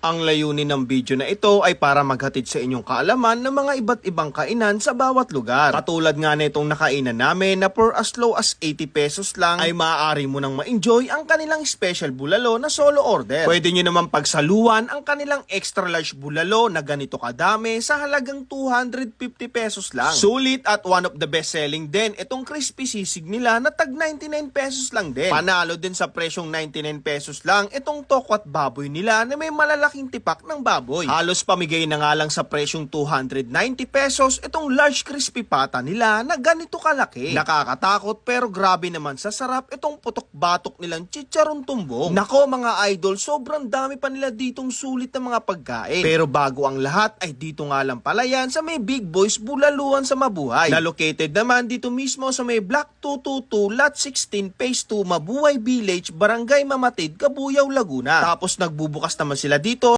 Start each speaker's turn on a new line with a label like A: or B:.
A: Ang layunin ng video na ito ay para maghatid sa inyong kaalaman ng mga iba't ibang kainan sa bawat lugar. Katulad nga na itong nakainan namin na for as low as 80 pesos lang ay maaari mo nang ma-enjoy ang kanilang special bulalo na solo order. Pwede nyo naman pagsaluan ang kanilang extra large bulalo na ganito kadami sa halagang 250 pesos lang. Sulit at one of the best selling din itong crispy sisig nila na tag 99 pesos lang din. Panalo din sa presyong 99 pesos lang itong tokwat baboy nila na may malalaking tipak ng baboy. Halos pamigay na nga lang sa presyong 290 pesos itong large crispy pata nila na ganito kalaki. Nakakatakot pero grabe naman sa sarap itong putok-batok nilang chicharon tumbong. Nako mga idol, sobrang dami pa nila ditong sulit na mga pagkain. Pero bago ang lahat ay dito nga lang pala yan sa may Big Boys Bulaluan sa Mabuhay. Na located naman dito mismo sa may Block 222 Lot 16 Phase 2 Mabuhay Village, Barangay Mamatid, Kabuyaw, Laguna. Tapos nagbubukas naman sila dito